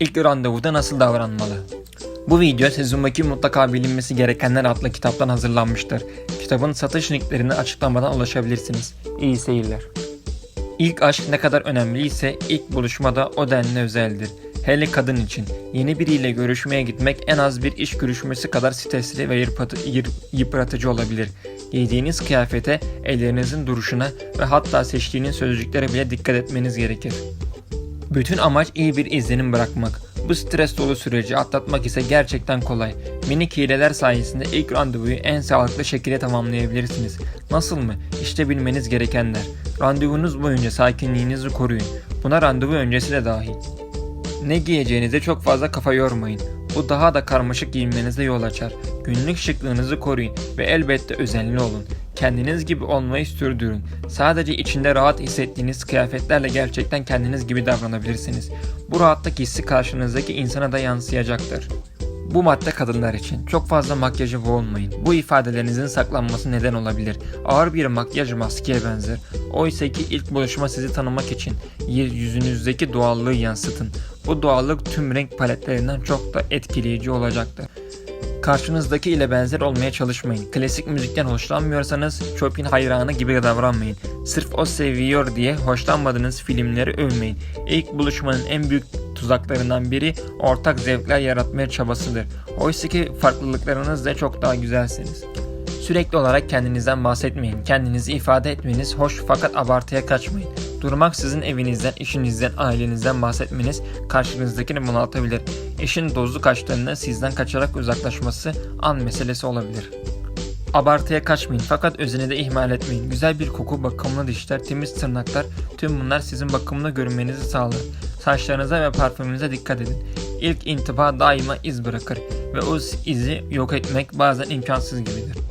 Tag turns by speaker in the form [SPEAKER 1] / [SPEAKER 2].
[SPEAKER 1] ilk randevuda nasıl davranmalı? Bu video sezondaki mutlaka bilinmesi gerekenler adlı kitaptan hazırlanmıştır. Kitabın satış linklerine açıklamadan ulaşabilirsiniz. İyi seyirler. İlk aşk ne kadar önemliyse ilk buluşmada o denli özeldir. Hele kadın için yeni biriyle görüşmeye gitmek en az bir iş görüşmesi kadar stresli ve yıpratıcı olabilir. Giydiğiniz kıyafete, ellerinizin duruşuna ve hatta seçtiğiniz sözcüklere bile dikkat etmeniz gerekir. Bütün amaç iyi bir izlenim bırakmak. Bu stres dolu süreci atlatmak ise gerçekten kolay. Minik hileler sayesinde ilk randevuyu en sağlıklı şekilde tamamlayabilirsiniz. Nasıl mı? İşte bilmeniz gerekenler. Randevunuz boyunca sakinliğinizi koruyun. Buna randevu öncesi de dahil. Ne giyeceğinize çok fazla kafa yormayın. Bu daha da karmaşık giyinmenize yol açar. Günlük şıklığınızı koruyun ve elbette özenli olun. Kendiniz gibi olmayı sürdürün. Sadece içinde rahat hissettiğiniz kıyafetlerle gerçekten kendiniz gibi davranabilirsiniz. Bu rahatlık hissi karşınızdaki insana da yansıyacaktır. Bu madde kadınlar için. Çok fazla makyajı boğulmayın. Bu ifadelerinizin saklanması neden olabilir. Ağır bir makyaj maskeye benzer. Oysa ki ilk buluşma sizi tanımak için yüzünüzdeki doğallığı yansıtın. Bu doğallık tüm renk paletlerinden çok da etkileyici olacaktır. Karşınızdaki ile benzer olmaya çalışmayın. Klasik müzikten hoşlanmıyorsanız Chopin hayranı gibi davranmayın. Sırf o seviyor diye hoşlanmadığınız filmleri övmeyin. İlk buluşmanın en büyük tuzaklarından biri ortak zevkler yaratmaya çabasıdır. Oysa ki farklılıklarınızla çok daha güzelsiniz. Sürekli olarak kendinizden bahsetmeyin. Kendinizi ifade etmeniz hoş fakat abartıya kaçmayın. Durmak sizin evinizden, işinizden, ailenizden bahsetmeniz karşınızdakini bunaltabilir. Eşin dozlu kaçtığında sizden kaçarak uzaklaşması an meselesi olabilir. Abartıya kaçmayın fakat özeni de ihmal etmeyin. Güzel bir koku, bakımlı dişler, temiz tırnaklar tüm bunlar sizin bakımlı görünmenizi sağlar. Saçlarınıza ve parfümünüze dikkat edin. İlk intiba daima iz bırakır ve o izi yok etmek bazen imkansız gibidir.